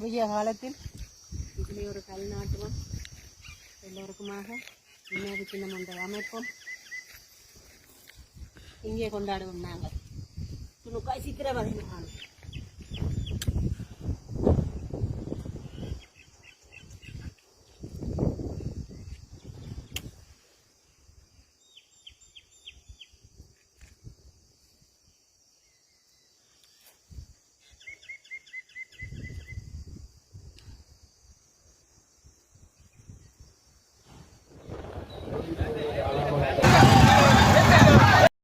குறுகிய காலத்தில் இதிலே ஒரு கல் நாட்டுவோம் எல்லோருக்குமாக இன்னொரு சின்னம் ஒன்றை அமைப்போம் இங்கே கொண்டாடுவோம் நாங்கள். துணுக்காய் சித்திரவதை நாள்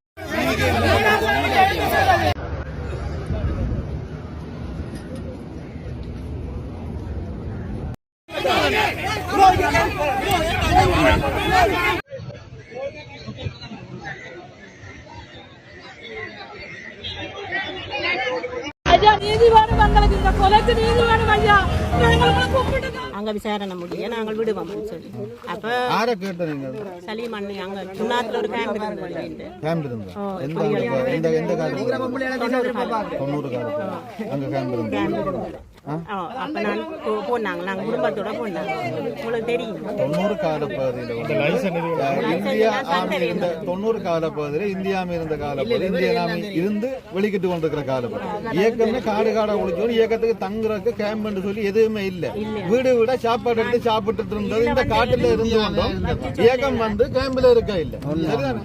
ஐயா நீதி வேணும் எங்களுக்கு இந்த கொலைக்கு நீதி வேணும் ஐயா நாங்கள் உங்களை கும்பிட்டு அங்கே விசாரணை முடிய நாங்கள் விடுவோம்னு சொல்லி. அப்போ ஆரை கேட்ட நீங்க. சலீம் அண்ணன் அங்கே சுண்ணாத்தில் ஒரு கேம்ப் இருந்தது. கேம்ப் இருந்தா எந்த? எந்த எந்த காலம் தொண்ணூறு காலம் அங்க கேம்ப் இருந்தா ஆ, அப்ப நான் போ- போனாங்க. நாங்க குடும்பத்தோட போனாங்க. உங்களுக்கு தெரியும். தொண்ணூறு கால பகுதியில் இந்தியா இருந்த தொண்ணூறு இந்தியா இருந்த கால பகுதி இந்திய இருந்து வெளிக்கிட்டு கொண்டிருக்கிற கால பகுதி இயக்கம்னு காடு காடா ஒழிச்சோம் இயக்கத்துக்கு தங்குறதுக்கு கேம்ப்னு சொல்லி எதுவுமே இல்ல. வீடு வீட சாப்பாடு எடுத்து சாப்பிட்டுட்டு இருந்தது. இந்த காட்டுல இருந்து வந்தோம். இயக்கம் வந்து கேம்ப்ல இருக்க இல்ல. சரிதானே?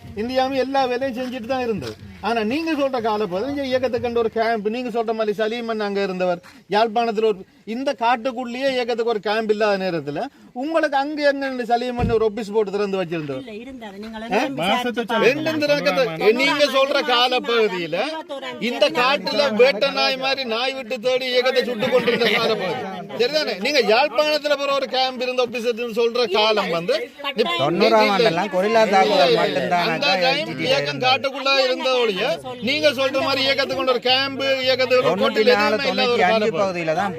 இந்தியாவும் எல்லா வேலையும் செஞ்சுட்டு தான் இருந்தது. ஆனா நீங்க சொல்ற காலப்பகுதியில் இங்க இயக்கத்துக்கு கண்ட ஒரு கேம்ப் நீங்க சொல்ற மாதிரி சலீமன் அங்க இருந்தவர் யாழ்ப்பாணத்துல ஒரு இந்த காட்டுக்குள்ளேயே இயக்கத்துக்கு ஒரு கேம்ப் இல்லாத நேரத்துல உங்களுக்கு அங்க எங்க சலீமன் ஒரு ஒபிஸ் போட்டு திறந்து வச்சிருந்தவர்? இல்ல இருந்தாரு. நீங்க சொல்ற கால பகுதியில இந்த காட்டுல வேட்ட நாய் மாதிரி நாய் விட்டு தேடி இயக்கத்தை சுட்டு கொண்டிருந்த கால பகுதி. சரிதானே? நீங்க யாழ்ப்பாணத்துல போற ஒரு கேம்ப் இருந்த ஒபிஸ் சொல்ற காலம் வந்து இயக்கம் காட்டுக்குள்ள இருந்த ஒழிய நீங்க சொல்ற மாதிரி இயக்கத்துக்கு கொண்ட ஒரு கேம்ப் இயக்கத்துக்கு ஒரு தொண்ணூத்தி. பகுதியில தான்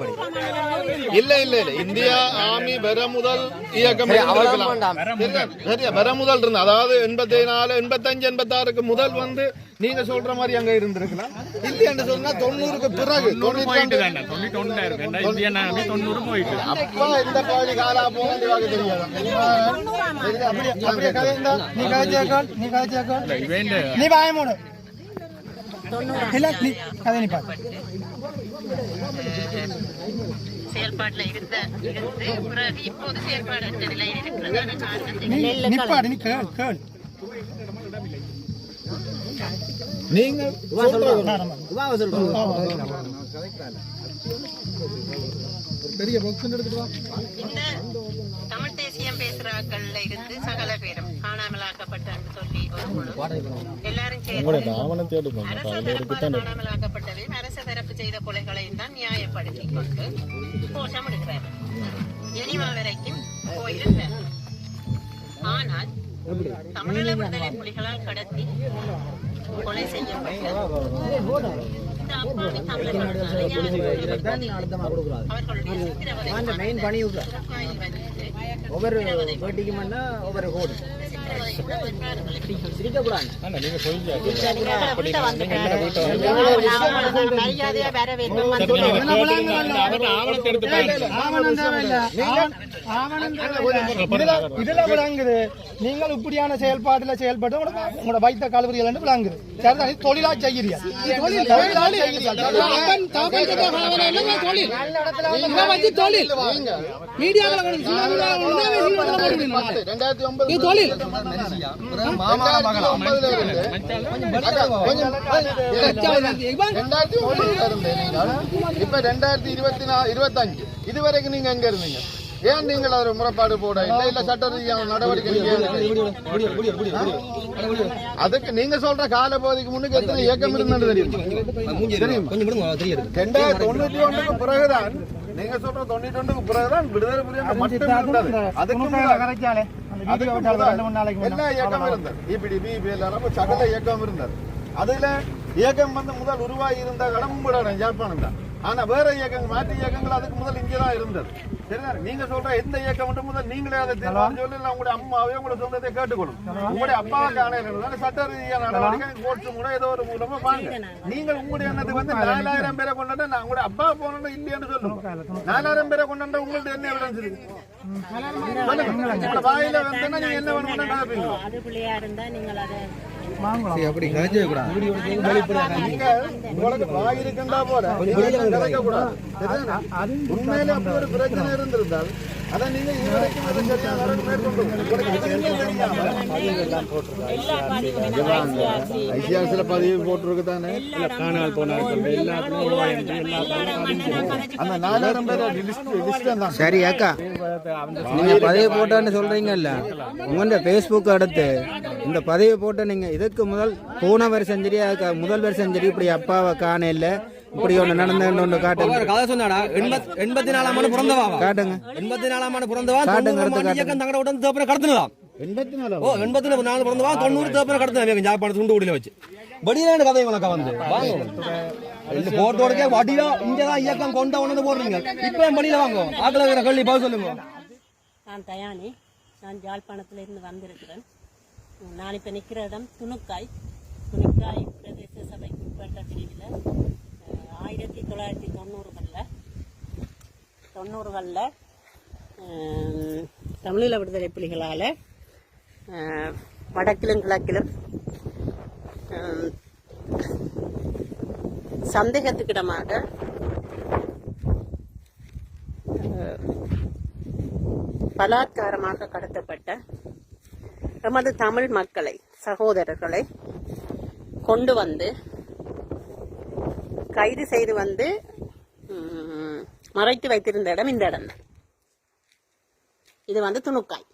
இல்ல இல்ல இல்ல. இந்தியா ஆர்மி வர முதல் இயக்கம் இருந்திருக்கலாம். சரியா? சரியா? வர முதல் இருந்த அதாவது எண்பத்தி நாலு எண்பத்தஞ்சு எண்பத்தாறுக்கு முதல் வந்து நீங்க சொல்ற மாதிரி அங்க இருந்திருக்கலாம். இல்லைன்னு சொன்னா தொண்ணூறுக்கு பிறகு அப்பா இந்த பகுதி காலா போக தெரியாது. நீ கதைச்சாக்கால் நீ வேண்ட நீ பயமோடு இல்ல நீ நீ இருந்த இருந்து பிறகு இப்போது செயல்பாடற்ற நிலையில் இருக்கிறதான காரணத்தை நிப்பாடு. நீ கேள் கேள் நீங்க பெரிய பாக்ஸ் எடுத்துட்டு வா. இந்த தமிழ் தேசியம் பேசுறாக்கள்ல ஒரு குழு எல்லாரும் சேர்ந்து அரச தரப்பு செய்த கொலைகளையும் தான் நியாயப்படுத்தி கொண்டு கோஷம் எடுக்கிறார் எனிவா வரைக்கும் போயிருந்தார் ஆனால் தமிழீழ விடுதலை புலிகளால் கடத்தி கொலை செய்யப்பட்ட ஒவ்வொரு ஒவ்வொரு கோடு இதுல விளங்குது நீங்கள் இப்படியான செயல்பாட்டுல செயல்பட்டு உங்களோட வைத்த கலவரிகள் விளங்குது சரிதான் தொழிலா தொழிலா? தொழில்? ஒன்பது. தொழில். இப்ப ரெண்டாயிரத்தி இருபத்தி நாலு இருபத்தஞ்சு. இதுவரைக்கும் நீங்க எங்க இருந்தீங்க? ஏன் நீங்கள் ஒரு முறைப்பாடு போட? இல்ல இல்ல சட்ட ரீதியான நடவடிக்கை? அதுக்கு நீங்க சொல்ற கால பகுதிக்கு முன்னுக்கு எத்தனை இயக்கம் இருந்தது தெரியும்? ரெண்டாயிரத்தி தொண்ணூத்தி ஒண்ணுக்கு பிறகுதான் நீங்க சொல்ற தொண்ணூத்தி ரெண்டுக்கு பிறகுதான் விடுதலை புலிகள் மட்டும் இருந்தது. அதுக்கு எல்லா இயக்கம் இருந்தது. இபிடி பிபிஎல் எல்லாம் சகல இயக்கம் இருந்தது. அதுல இயக்கம் வந்து முதல் உருவாகி இருந்த இடம் கூட ஜாழ்ப்பாணம் தான். ஆனா வேற இயக்கங்கள் மாற்று இயக்கங்கள் அதுக்கு முதல் இங்கதான் இருந்தது. சரிதானே? நீங்க சொல்ற எந்த இயக்கம் மட்டும் முதல் நீங்களே அதை தீர்மானம் சொல்லி இல்ல உங்களுடைய அம்மாவே உங்களை சொல்றதை கேட்டுக்கணும் உங்களுடைய அப்பாவை காண சட்ட ரீதியான நடவடிக்கை கோர்ட்டு கூட ஏதோ ஒரு மூலமா வாங்க. நீங்கள் உங்களுடைய எண்ணத்துக்கு வந்து நாலாயிரம் பேரை கொண்டாட நான் உங்களுடைய அப்பா போனோம் இல்லையான்னு சொல்லுங்க. நாலாயிரம் பேரை கொண்டாட உங்கள்ட்ட என்ன எவிடன்ஸ் இருக்கு? வாயில வந்தா நீங்க என்ன நினைப்பீங்க அது பிள்ளையா இருந்தா நீங்கள் அதை அப்படி? உண்மையிலே அப்படி ஒரு பிரச்சனை இருந்திருந்தால் அதை நீங்க இதுவரைக்கும் சரியா மேற்கொண்டு ஐசிஆர்சில பதிவு போட்டிருக்கு தானே காணால் போனார்கள் அந்த நாலாயிரம் பேர் சரி அக்கா நீங்க பதிவு போட்டான்னு சொல்றீங்கல்ல. உங்களோட பேஸ்புக் அடுத்து இந்த பதிவு போட்ட நீங்க இதுக்கு முதல் போன வருஷம் சரி அதுக்கு முதல் வருஷம் சரி இப்படி அப்பாவை காண இல்ல. இப்படி ஒண்ணு நடந்து ஒண்ணு காட்டுங்க. ஒரு கதை சொன்னாடா. எண்பத் எண்பத்தி நாலாம் ஆண்டு பிறந்தவா. காட்டுங்க. எண்பத்தி நாலாம் ஆண்டு பிறந்தவா? காட்டுங்க, இயக்கம் தங்கட உடனே தேப்பனை கடத்தினதாம். எண்பத்தி நாலு ஓ எண்பத்தி நாலு பிறந்தவா? தொண்ணூறு தேப்பனை கடத்தின ஜாப்பாடு துண்டு குடியில வச்சு. வடியிலான கதை உனக்கு வந்து. வாங்க போட்டோடக்கே வடியா இங்கதான் இயக்கம் கொண்ட உடனே போடுறீங்க. இப்ப என் பணியில வாங்க. ஆக்கல இருக்கிற கல்வி பதில் சொல்லுங்க. நான் தயானி. நான் யாழ்ப்பாணத்திலிருந்து வந்திருக்கிறேன். நான் இப்போ நிற்கிற இடம் துணுக்காய். துணுக்காய் பிரதேச சபைக்கு உட்பட்ட பிரிவில். ஆயிரத்தி தொள்ளாயிரத்தி தொண்ணூறுகளில். தொண்ணூறுகளில் தமிழீழ விடுதலை புலிகளால் வடக்கிலும் கிழக்கிலும் சந்தேகத்துக்கிடமாக பலாத்காரமாக கடத்தப்பட்ட எமது தமிழ் மக்களை சகோதரர்களை கொண்டு வந்து கைது செய்து வந்து மறைத்து வைத்திருந்த இடம் இந்த இடம் இது வந்து துணுக்காய்.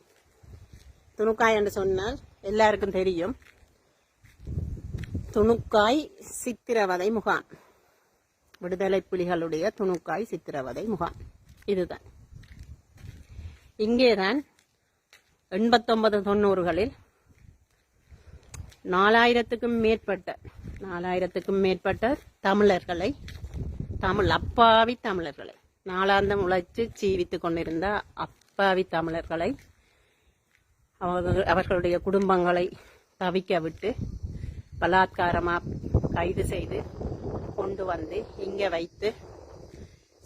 துணுக்காய் என்று சொன்னால் எல்லாருக்கும் தெரியும். துணுக்காய் சித்திரவதை முகாம். விடுதலை புலிகளுடைய துணுக்காய் சித்திரவதை முகாம். இதுதான். இங்கேதான் எண்பத்தொன்பது தொண்ணூறுகளில் நாலாயிரத்துக்கும் மேற்பட்ட நாலாயிரத்துக்கும் மேற்பட்ட தமிழர்களை தமிழ் அப்பாவி தமிழர்களை. நாளாந்தம் உழைத்து ஜீவித்து கொண்டிருந்த அப்பாவி தமிழர்களை அவர்கள் அவர்களுடைய குடும்பங்களை தவிக்க விட்டு பலாத்காரமாக கைது செய்து கொண்டு வந்து இங்கே வைத்து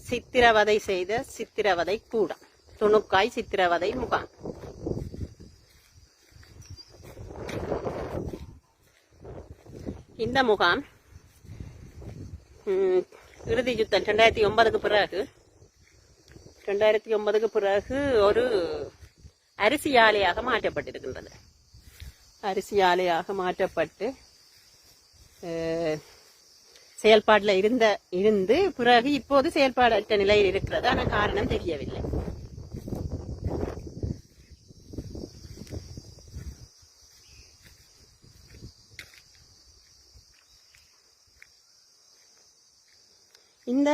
சித்திரவதை செய்த சித்திரவதை கூடம். துணுக்காய் சித்திரவதை முகாம். இந்த முகாம் இறுதி யுத்தம் ரெண்டாயிரத்தி ஒன்பதுக்கு பிறகு ரெண்டாயிரத்தி ஒன்பதுக்கு பிறகு ஒரு அரிசி ஆலையாக மாற்றப்பட்டிருக்கின்றது. அரிசி ஆலையாக மாற்றப்பட்டு செயல்பாட்டில் இருந்த இருந்து பிறகு இப்போது செயல்பாடற்ற நிலையில் இருக்கிறது. ஆனால் காரணம் தெரியவில்லை. இந்த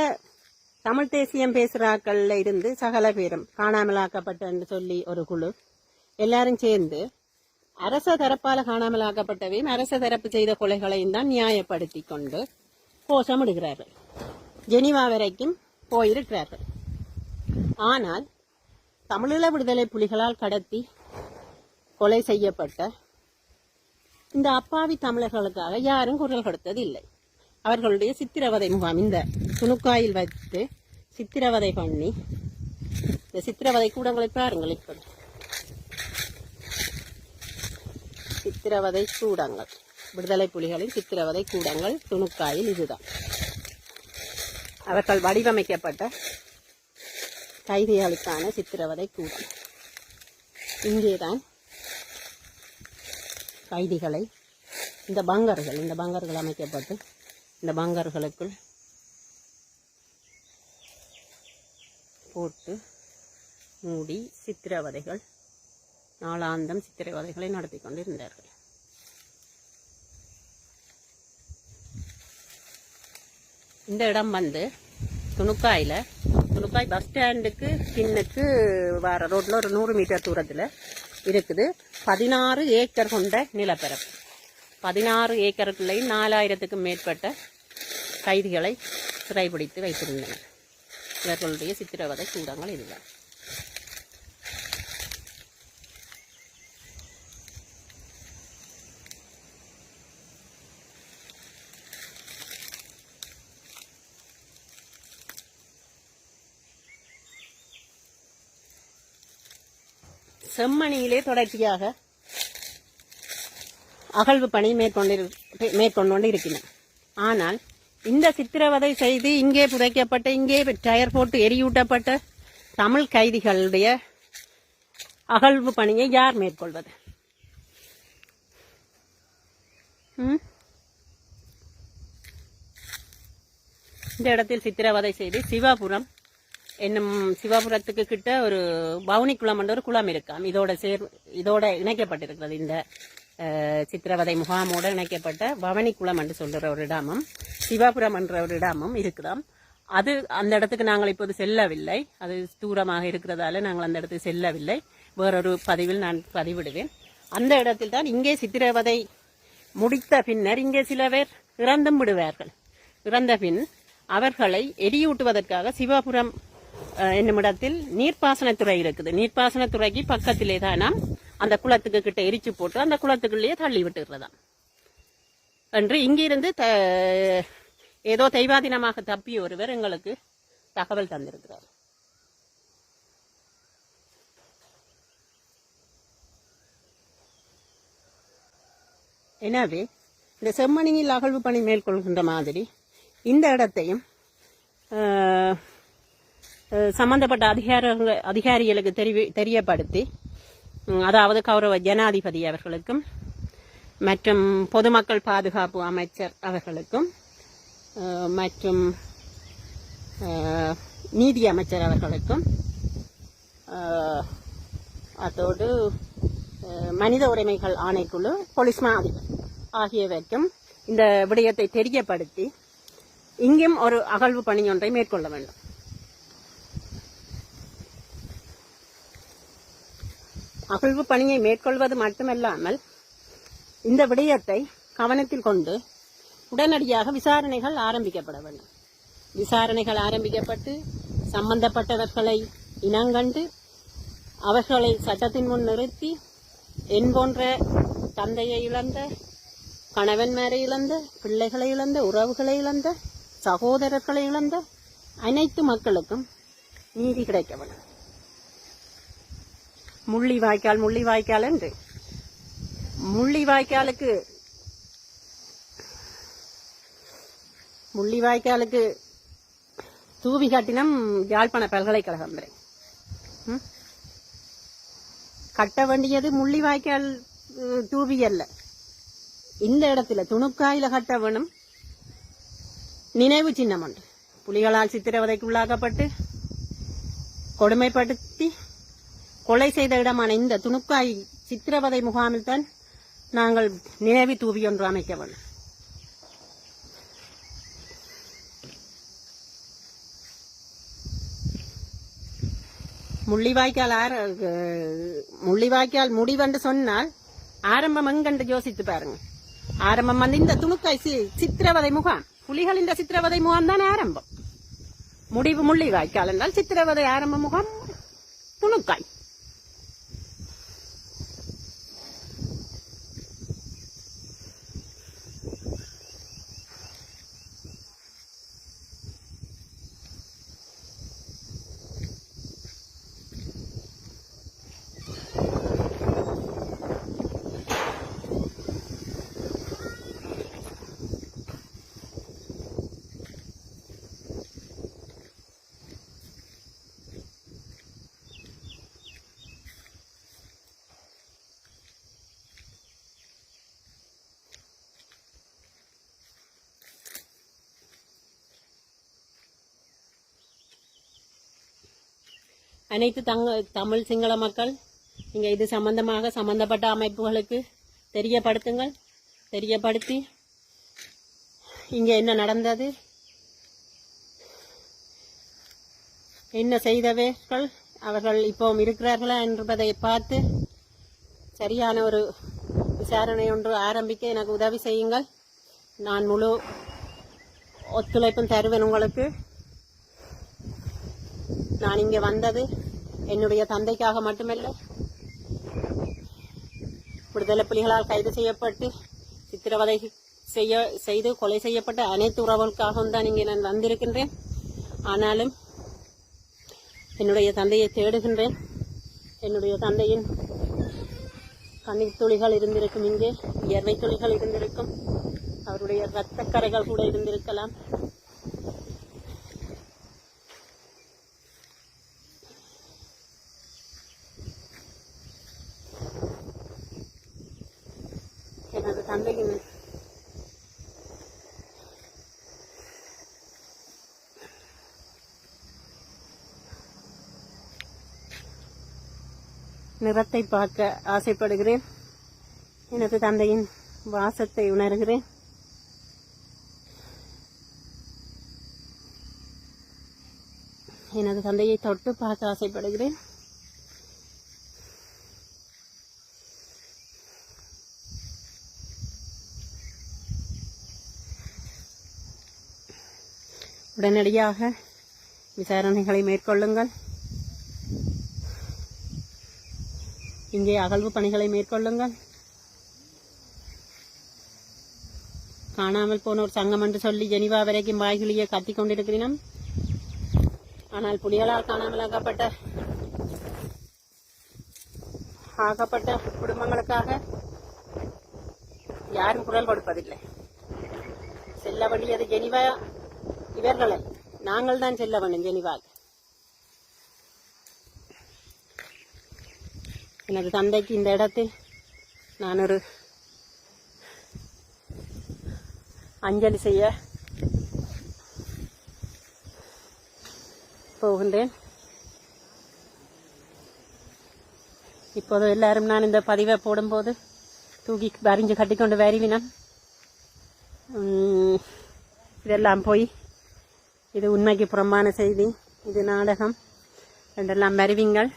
தமிழ் தேசியம் பேசுகிறாக்கள்ல இருந்து சகல பேரும் காணாமலாக்கப்பட்டன்னு சொல்லி ஒரு குழு எல்லாரும் சேர்ந்து அரச தரப்பால் காணாமலாக்கப்பட்டவையும் அரச தரப்பு செய்த கொலைகளையும் தான் நியாயப்படுத்தி கொண்டு கோஷமிடுகிறார்கள். ஜெனிவா வரைக்கும் போயிருக்கிறார்கள். ஆனால் தமிழீழ விடுதலை புலிகளால் கடத்தி கொலை செய்யப்பட்ட இந்த அப்பாவி தமிழர்களுக்காக யாரும் குரல் கொடுத்ததில்லை. இல்லை அவர்களுடைய சித்திரவதை முகாம். இந்த துணுக்காயில் வைத்து சித்திரவதை பண்ணி இந்த சித்திரவதை கூடங்களை பாருங்கள் இப்படி சித்திரவதை கூடங்கள். விடுதலை புலிகளின் சித்திரவதை கூடங்கள் துணுக்காயில் இதுதான். அவர்கள் வடிவமைக்கப்பட்ட கைதிகளுக்கான சித்திரவதை கூடம். இங்கேதான் கைதிகளை இந்த பங்கர்கள் இந்த பங்கர்கள் அமைக்கப்பட்டு இந்த பங்கர்களுக்குள் போட்டு மூடி சித்திரவதைகள் நாளாந்தம் சித்திரவதைகளை நடத்தி கொண்டிருந்தார்கள். இந்த இடம் வந்து துணுக்காயில் துணுக்காய் பஸ் ஸ்டாண்டுக்கு பின்னுக்கு வர ரோட்டில் ஒரு நூறு மீட்டர் தூரத்தில் இருக்குது. பதினாறு ஏக்கர் கொண்ட நிலப்பரப்பு. பதினாறு ஏக்கருக்குள்ளேயும் நாலாயிரத்துக்கும் மேற்பட்ட கைதிகளை சிறைபிடித்து வைத்திருந்தனர். இவர்களுடைய சித்திரவதை கூடங்கள் இதுதான். செம்மணியிலே தொடர்ச்சியாக அகழ்வு பணி மேற்கொண்டிரு மேற்கொண்டு இருக்கின்றன ஆனால் இந்த சித்திரவதை செய்து இங்கே புதைக்கப்பட்ட இங்கே டயர் போட்டு எரியூட்டப்பட்ட தமிழ் கைதிகளுடைய அகழ்வு பணியை யார் மேற்கொள்வது? இந்த இடத்தில் சித்திரவதை செய்து சிவாபுரம் என்னும் சிவாபுரத்துக்கு கிட்ட ஒரு பவுனி குளம் என்ற ஒரு குளம் இருக்காம். இதோட சேர் இதோட இணைக்கப்பட்டிருக்கிறது இந்த சித்திரவதை முகாமோடு இணைக்கப்பட்ட பவனிக்குளம் என்று சொல்கிற ஒரு இடமும் சிவாபுரம் என்ற ஒரு இடமும் இருக்கிறோம் அது அந்த இடத்துக்கு நாங்கள் இப்போது செல்லவில்லை. அது தூரமாக இருக்கிறதால நாங்கள் அந்த இடத்துக்கு செல்லவில்லை. வேறொரு பதிவில் நான் பதிவிடுவேன். அந்த இடத்தில் தான் இங்கே சித்திரவதை முடித்த பின்னர் இங்கே சில பேர் இறந்தும் விடுவார்கள். இறந்த பின் அவர்களை எரியூட்டுவதற்காக சிவாபுரம் என்னும் இடத்தில் நீர்ப்பாசனத்துறை இருக்குது. நீர்ப்பாசனத்துறைக்கு பக்கத்திலே தான் நாம் அந்த குளத்துக்கு கிட்ட எரிச்சு போட்டு அந்த குளத்துக்குள்ளேயே தள்ளி விட்டுறதாம் என்று இங்கிருந்து த ஏதோ தெய்வாதீனமாக தப்பிய ஒருவர் எங்களுக்கு தகவல் தந்திருக்கிறார். எனவே இந்த செம்மணியில் அகழ்வு பணி மேற்கொள்கின்ற மாதிரி இந்த இடத்தையும் சம்பந்தப்பட்ட அதிகார அதிகாரிகளுக்கு தெரிவி தெரியப்படுத்தி அதாவது கௌரவ ஜனாதிபதி அவர்களுக்கும் மற்றும் பொதுமக்கள் பாதுகாப்பு அமைச்சர் அவர்களுக்கும் மற்றும் நீதி அமைச்சர் அவர்களுக்கும் அதோடு மனித உரிமைகள் ஆணைக்குழு போலீஸ் மா ஆகியவற்றும் இந்த விடயத்தை தெரியப்படுத்தி இங்கும் ஒரு அகழ்வு பணி ஒன்றை மேற்கொள்ள வேண்டும். அகழ்வு பணியை மேற்கொள்வது மட்டுமல்லாமல் இந்த விடயத்தை கவனத்தில் கொண்டு உடனடியாக விசாரணைகள் ஆரம்பிக்கப்பட வேண்டும். விசாரணைகள் ஆரம்பிக்கப்பட்டு சம்பந்தப்பட்டவர்களை இனங்கண்டு அவர்களை சட்டத்தின் முன் நிறுத்தி என் போன்ற தந்தையை இழந்த கணவன்மாரை இழந்த பிள்ளைகளை இழந்த உறவுகளை இழந்த சகோதரர்களை இழந்த அனைத்து மக்களுக்கும் நீதி கிடைக்க வேண்டும். முள்ளி வாய்க்கால் முள்ளி வாய்க்கால் என்று. முள்ளி வாய்க்காலுக்கு முள்ளி வாய்க்காலுக்கு தூவி காட்டினம் யாழ்ப்பாண பல்கலைக்கழகம் வரை. கட்ட வேண்டியது முள்ளி வாய்க்கால் தூவி அல்ல. இந்த இடத்துல துணுக்காயில கட்ட வேணும். நினைவு சின்னம் உண்டு புலிகளால் சித்திரவதைக்கு உள்ளாக்கப்பட்டு கொடுமைப்படுத்தி கொலை செய்த இடமான இந்த துணுக்காய் சித்திரவதை முகாமில் தான் நாங்கள் நினைவு தூவி ஒன்று அமைக்க வேண்டும். முள்ளிவாய்க்கால் ஆர முள்ளிவாய்க்கால் முடிவென்று சொன்னால் ஆரம்பம் எங்கென்று யோசித்து பாருங்க. ஆரம்பம் வந்து இந்த துணுக்காய் சி- சித்திரவதை முகாம். புலிகள் இந்த சித்திரவதை முகாம் தான் ஆரம்பம். முடிவு முள்ளிவாய்க்கால் என்றால் சித்திரவதை ஆரம்ப முகாம் துணுக்காய். அனைத்து தங்க தமிழ் சிங்கள மக்கள் நீங்கள் இது சம்பந்தமாக சம்பந்தப்பட்ட அமைப்புகளுக்கு தெரியப்படுத்துங்கள். தெரியப்படுத்தி இங்கே என்ன நடந்தது? என்ன செய்தவர்கள்? அவர்கள் இப்போ இருக்கிறார்களா என்பதை பார்த்து சரியான ஒரு விசாரணை ஒன்று ஆரம்பிக்க எனக்கு உதவி செய்யுங்கள். நான் முழு ஒத்துழைப்பும் தருவேன் உங்களுக்கு. நான் இங்கே வந்தது என்னுடைய தந்தைக்காக மட்டுமல்ல. விடுதலை புலிகளால் கைது செய்யப்பட்டு சித்திரவதை செய்ய செய்து கொலை செய்யப்பட்ட அனைத்து உறவுகளுக்காகவும் தான் இங்கே நான் வந்திருக்கின்றேன். ஆனாலும் என்னுடைய தந்தையை தேடுகின்றேன். என்னுடைய தந்தையின் கண்ணீர் துளிகள் இருந்திருக்கும் இங்கே வியர்வை துளிகள் இருந்திருக்கும். அவருடைய இரத்தக்கரைகள் கூட இருந்திருக்கலாம் எனது தந்தையின் நிறத்தை பார்க்க ஆசைப்படுகிறேன். எனது தந்தையின் வாசத்தை உணர்கிறேன். எனது தந்தையை தொட்டு பார்க்க ஆசைப்படுகிறேன். உடனடியாக விசாரணைகளை மேற்கொள்ளுங்கள். இங்கே அகழ்வு பணிகளை மேற்கொள்ளுங்கள். காணாமல் போன ஒரு சங்கம் என்று சொல்லி ஜெனிவா வரைக்கும் வாய்கிளியை கத்திக் கொண்டிருக்கிறோம் ஆனால் புலிகளால் காணாமல் ஆகப்பட்ட ஆகப்பட்ட குடும்பங்களுக்காக யாரும் குரல் கொடுப்பதில்லை. செல்ல வேண்டியது ஜெனிவா இவர்களை. நாங்கள் தான் செல்ல வேண்டும் ஜெனிவாக்கு. எனது தந்தைக்கு இந்த இடத்தில் நான் ஒரு அஞ்சலி செய்ய போகின்றேன். இப்போது எல்லாரும் நான் இந்த பதிவை போடும்போது தூக்கி வரிஞ்சு கட்டிக்கொண்டு வருவினம். இதெல்லாம் போய் இது உண்மைக்கு புறம்பான செய்தி. இது நாடகம். ரெண்டெல்லாம் வருவீங்கள்.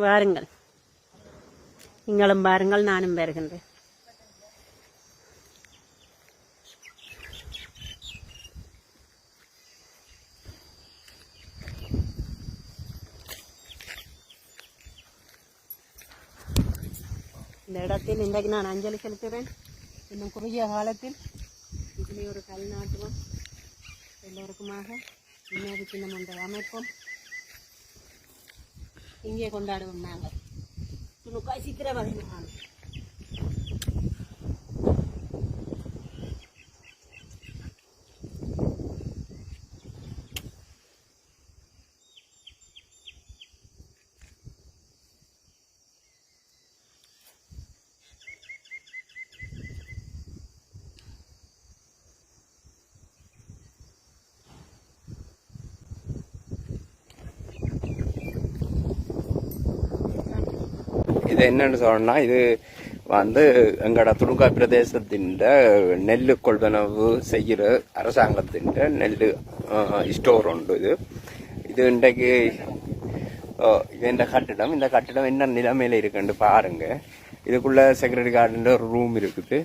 வாருங்கள். நீங்களும் பாருங்கள் நானும் வருகின்றேன். இந்த இடத்தில் இன்றைக்கு நான் அஞ்சலி செலுத்துகிறேன் இன்னும் குறுகிய காலத்தில் இதிலே ஒரு கல் நாட்டுவோம் எல்லோருக்குமாக இன்னொரு சின்னம் ஒன்றை அமைப்போம். இங்கே கொண்டாடுவோம் நாங்கள். இன்னும் சீக்கிரமாக இது என்னன்னு சொன்னா இது வந்து எங்களோட துணுக்கா பிரதேசத்தின் நெல் கொள்வனவு செய்கிற அரசாங்கத்தின் நெல் ஸ்டோர் உண்டு இது. இது இன்றைக்கு இந்த கட்டிடம் இந்த கட்டிடம் என்ன நிலைமையில் இருக்குன்னு பாருங்க. இதுக்குள்ள செக்யூரிட்டி கார்டுன்ற ஒரு ரூம் இருக்குது.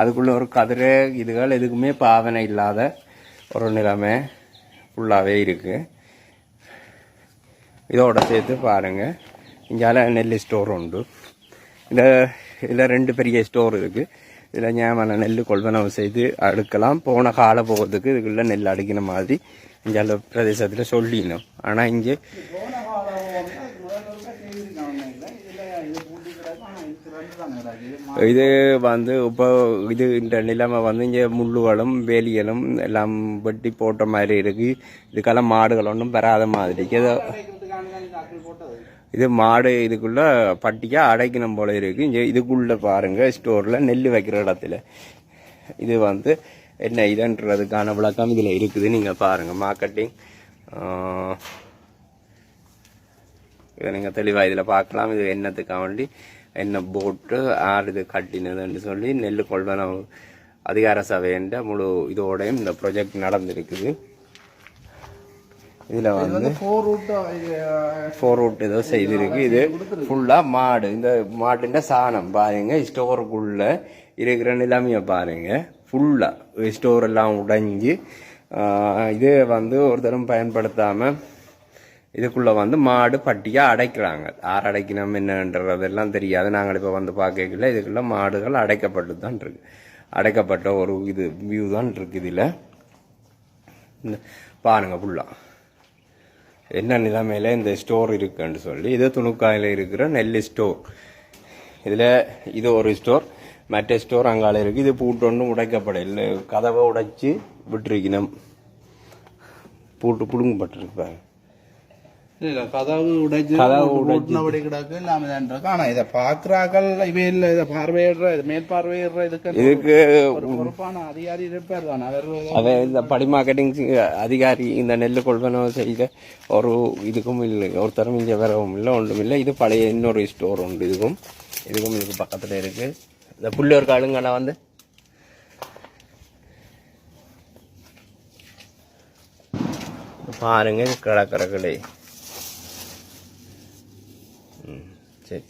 அதுக்குள்ள ஒரு கதிரை இதுகள் எதுக்குமே பாவனை இல்லாத ஒரு நிலைமை ஃபுல்லாகவே இருக்குது இதோட சேர்த்து பாருங்கள் இங்கால நெல் ஸ்டோர் உண்டு இந்த இதில் ரெண்டு பெரிய ஸ்டோர் இருக்குது இதில் ஞாபகம் நெல் கொள்வனவு செய்து அடுக்கலாம் போன கால போகிறதுக்கு இதுக்குள்ள நெல் அடுக்கின மாதிரி இங்கால பிரதேசத்தில் சொல்லினோம் ஆனால் இங்கே இது வந்து இப்போ இது இந்த நிலைமை வந்து இங்கே முள்ளுகளும் வேலிகளும் எல்லாம் வெட்டி போட்ட மாதிரி இருக்குது இதுக்கெல்லாம் மாடுகள் ஒன்றும் பெறாத மாதிரி ஏதோ இது மாடு இதுக்குள்ள பட்டியா அடைக்கணும் போல இருக்கு. இதுக்குள்ளே இதுக்குள்ள பாருங்க ஸ்டோர்ல நெல் வைக்கிற இடத்துல. இது வந்து என்ன இதுன்றதுக்கான விளக்கம் இதுல இருக்குது. நீங்க பாருங்க மார்க்கெட்டிங் இதை நீங்கள் தெளிவாக இதில் பார்க்கலாம். இது என்னத்துக்காக வேண்டி என்ன போட்டு ஆறு இது கட்டினதுன்னு சொல்லி நெல் கொள்வன அதிகார சபைன்ற முழு இதோடையும் இந்த ப்ரொஜெக்ட் நடந்திருக்குது. இதில் வந்து ஃபோர் ரூட் ஏதோ செய்திருக்கு இது ஃபுல்லாக மாடு. இந்த மாட்டுன்ற சாணம் பாருங்க ஸ்டோருக்குள்ள இருக்கிற நிலைமையை பாருங்க. ஃபுல்லாக ஸ்டோர் எல்லாம் உடைஞ்சு இது வந்து ஒரு தரம் பயன்படுத்தாமல் இதுக்குள்ள வந்து மாடு பட்டியா அடைக்கிறாங்க. யார் அடைக்கணும் என்னன்றதெல்லாம் தெரியாது. நாங்கள் இப்போ வந்து பார்க்கல இதுக்குள்ள மாடுகள் அடைக்கப்பட்டு தான் இருக்கு. அடைக்கப்பட்ட ஒரு இது வியூ தான் இருக்கு இதில். இந்த பாருங்க ஃபுல்லா என்ன நிலைமையில் இந்த ஸ்டோர் இருக்குன்னு சொல்லி இது துணுக்காயில் இருக்கிற நெல் ஸ்டோர். இதில் இது ஒரு ஸ்டோர் மற்ற ஸ்டோர் அங்கால இருக்குது இது பூட்டு ஒன்றும் உடைக்கப்படல கதவை உடைச்சி விட்டுருக்கணும். பூட்டு பிடுங்கப்பட்டிருக்கு பாருங்க. கதவு உடைச்சு கதவு உடைச்சு. கூட்டினபடி கிடக்கு இல்லாம இருக்கு ஆனா இதை பாக்குறாக்கள் இவை இல்ல இதை பார்வையிடுற இது மேற்பார்வையிடுற இதுக்கு இதுக்கு ஒரு பொறுப்பான அதிகாரி இருப்பார் தான். அவர் அவ இந்த படி மார்க்கெட்டிங் அதிகாரி இந்த நெல் கொள்வனவு செய்த ஒரு இதுக்கும் இல்லை ஒருத்தரும் இங்கே வரவும் இல்லை ஒன்றும் இல்லை. இது பழைய இன்னொரு ஸ்டோர் உண்டு இதுக்கும் இதுக்கும் இதுக்கு பக்கத்தில் இருக்கு. இந்த புள்ளியோர் காலுங்கண்ணா வந்து. பாருங்க கடற்கரை ம் சரி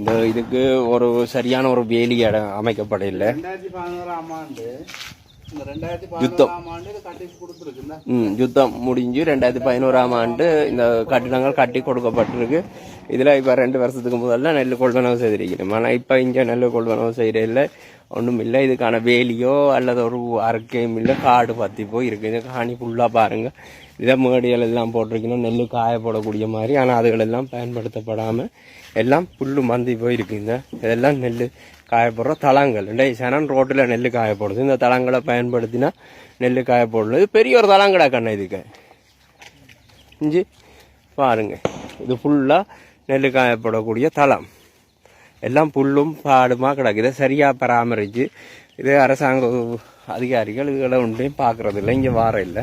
இந்த இதுக்கு ஒரு சரியான ஒரு வேலி இடம் அமைக்கப்படவில்லை யுத்தம். யுத்தம் முடிஞ்சு ரெண்டாயிரத்தி பதினோராம் ஆண்டு இந்த கட்டிடங்கள் கட்டி கொடுக்கப்பட்டிருக்கு. இதில் இப்போ ரெண்டு வருஷத்துக்கு முதல்ல நெல் கொள்வனவு செய்திருக்கிறோம். ஆனால் இப்போ இங்கே நெல் கொள்வனவு செய்கிறதில்ல ஒன்றும் இல்லை. இதுக்கான வேலியோ அல்லது ஒரு அறுக்கையும் இல்லை. காடு பற்றி போய் இருக்குது காணி ஃபுல்லாக பாருங்க. இதை மேடிகள் எல்லாம் போட்டிருக்கணும். நெல் காய போடக்கூடிய மாதிரி ஆனால் அதுகளெல்லாம் பயன்படுத்தப்படாமல் எல்லாம் புல்லு மந்தி போயிருக்குங்க இதெல்லாம் நெல் காயப்படுற தளங்கள். இல்லை சனன் ரோட்டில் நெல் காய போடுது இந்த தளங்களை பயன்படுத்தினா நெல் காய இது பெரிய ஒரு தளங்கடா கண்ணா இதுக்கு. இஞ்சி. பாருங்க. இது ஃபுல்லாக நெல் காயப்படக்கூடிய தளம் எல்லாம் புல்லும் பாடுமாக கிடக்கு இதை சரியாக பராமரித்து இது அரசாங்க அதிகாரிகள் இதெல்லாம் ஒன்றையும் பார்க்குறது இல்லை இங்கே வார இல்லை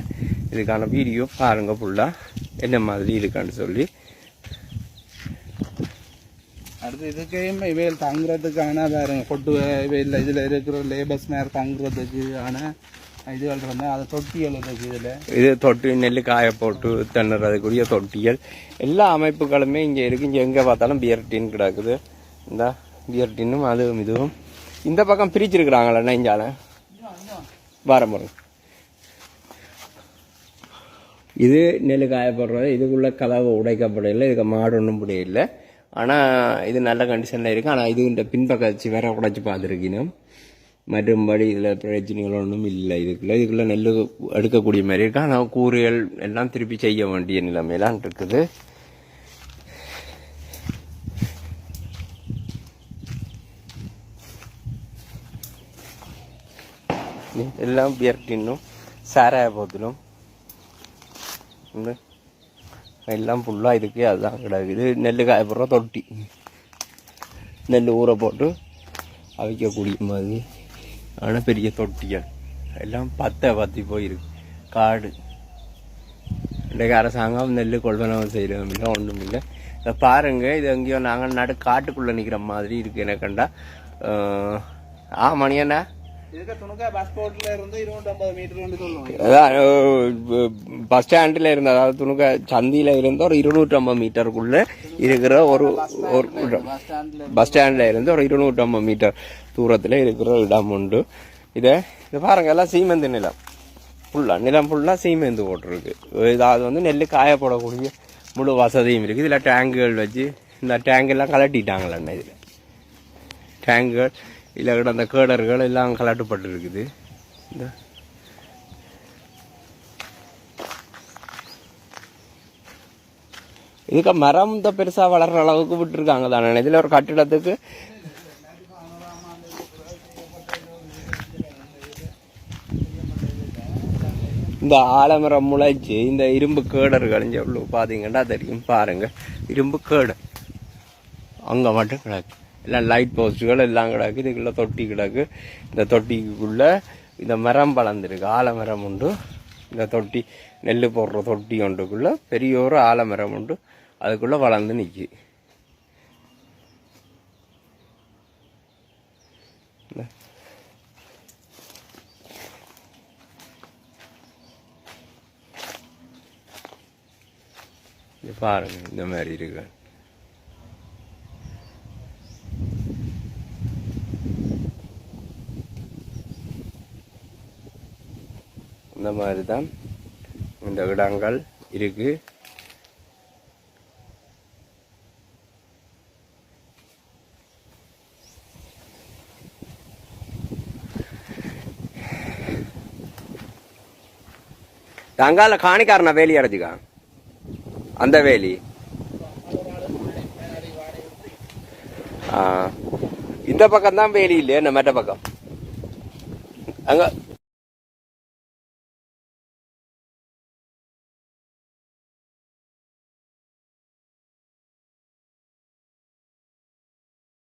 இதுக்கான வீடியோ பாருங்க ஃபுல்லாக என்ன மாதிரி இருக்கான்னு சொல்லி அடுத்து இதுக்கே இவையில் தங்குறதுக்கான வேறு கொட்டு இவையில் இதில் இருக்கிற லேபர்ஸ் நேரம் தங்குறதுக்கு ஆனால் இதுகள் இருந்தா அதை தொட்டிகள் இது தொட்டி நெல் காய போட்டு தின்னுறதுக்குரிய தொட்டிகள் எல்லா அமைப்புகளுமே இங்கே இருக்கு. இங்கே எங்கே பார்த்தாலும் பியர் டின் கிடக்குது. இந்த பியர் டின்னும் அதுவும் இதுவும். இந்த பக்கம் பிரிச்சிருக்கிறாங்களா நெஞ்சால? வர இது நெல் காய போடுறது. இதுக்குள்ளே கதவு உடைக்கப்படையில் இதுக்கு மாடு ஒன்றும் முடியல ஆனால் இது நல்ல கண்டிஷனில் இருக்குது ஆனால் இது இந்த பின்பக்கச்சி வேற உடைச்சி பார்த்துருக்கணும் மற்றும்படி இதில் பிரச்சனைகள் ஒன்றும் இல்லை. இதுக்குள்ள இதுக்குள்ள நெல் எடுக்கக்கூடிய மாதிரி இருக்கு. ஆனால் கூறுகள் எல்லாம் திருப்பி செய்ய வேண்டிய நிலைமையெல்லாம் இருக்குது. எல்லாம் பியர்ட்டின்னும் சாராய போத்திலும் எல்லாம் ஃபுல்லாக இதுக்கு அதுதான் கிடையாது நெல் காயப்படுற தொட்டி. நெல் ஊற போட்டு அவிக்கக்கூடிய மாதிரி. ஆனால் பெரிய தொட்டிகள். எல்லாம் பத்தை பற்றி போயிருக்கு. காடு. இன்றைக்கு அரசாங்கம் நெல் கொள்வனவு செய்கிறோம் இல்லை ஒன்றும் இல்லை. இதை பாருங்கள் இது எங்கேயோ நாங்கள் நடு காட்டுக்குள்ளே நிற்கிற மாதிரி இருக்குது எனக்குண்டா ஆ மணியண்ணா பஸ் ஸ்டாண்டில் இருந்த அதாவது துணுக்க சந்தியில் இருந்த ஒரு இருநூற்றம்பது மீட்டருக்குள்ள இருக்கிற ஒரு ஒரு பஸ் ஸ்டாண்டில் இருந்து ஒரு இருநூற்றம்பது மீட்டர் தூரத்தில் இருக்கிற இடம் உண்டு இதை இது பாருங்க எல்லாம் சீமெந்து நிலம் ஃபுல்லாக நிலம் ஃபுல்லாக சீமெந்து போட்டிருக்கு இதாவது வந்து நெல் காய போடக்கூடிய முழு வசதியும் இருக்குது இதில் டேங்குகள் வச்சு இந்த டேங்கெல்லாம் கலட்டிட்டாங்களண்ணா இதில் டேங்குகள் இல்லை கிடந்த கேடர்கள் எல்லாம் கலாட்டுப்பட்டு இருக்குது இந்த. இதுக்கு மரம் இந்த பெருசாக வளர்கிற அளவுக்கு விட்டுருக்காங்க தானே. இதில் ஒரு கட்டிடத்துக்கு இந்த ஆலமரம் முளைச்சி இந்த இரும்பு கேடர்கள் இங்க எவ்வளவு பாத்தீங்கன்னா தெரியும். பாருங்கள் இரும்பு கேடு. அங்கே மட்டும் கிடக்கு. எல்லாம் லைட் போஸ்ட்டுகள் எல்லாம் கிடக்கு இதுக்குள்ளே தொட்டி கிடக்கு. இந்த தொட்டிக்குள்ளே இந்த மரம் வளர்ந்துருக்கு ஆலமரம் உண்டு. இந்த தொட்டி நெல் போடுற தொட்டி ஒன்றுக்குள்ளே பெரிய ஒரு ஆலமரம் உண்டு. அதுக்குள்ளே வளர்ந்து நிற்கி இது பாருங்க இந்த மாதிரி இருக்கு. இந்த மாதிரி தான் இந்த இடங்கள் இருக்கு. அங்கால காணிக்காரனா வேலி அடைச்சிக்கா அந்த வேலி. இந்த பக்கம் தான் வேலி இல்லையா இந்த மற்ற பக்கம். அங்க